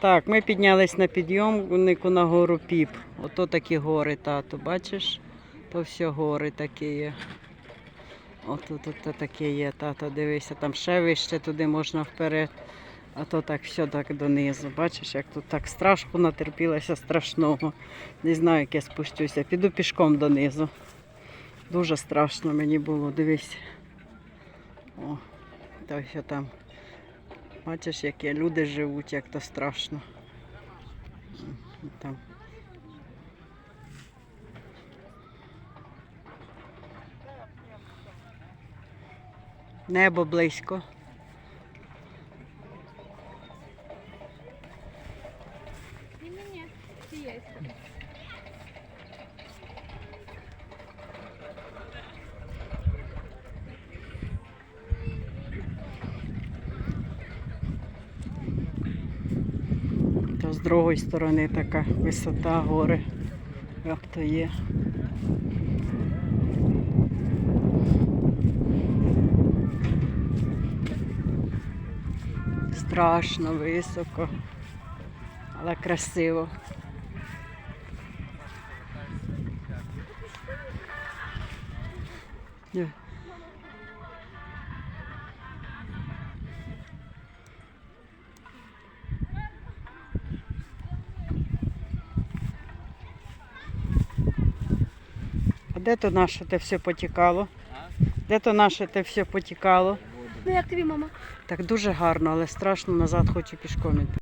Так, ми піднялись на підйомнику на гору Піп. Ото такі гори, тато, бачиш? То все гори такі є. Ото тут таке є, тато, дивися, там ще вище туди можна вперед. А то так все так донизу. Бачиш, як тут так страшно натерпілася страшного. Не знаю, як я спущуся. Піду пішком донизу. Дуже страшно мені було, дивись. О, то все там. Бачиш, які люди живуть, як то страшно. Там. Небо близько. Ні-ні-ні. Цієї сторони. З другої сторони така висота гори. Як то є. Страшно високо, але красиво. Диви. Де то наше те все потікало? Де то наше те все потікало? Ну як тобі, мама? Так дуже гарно, але страшно назад хочу пішком іти.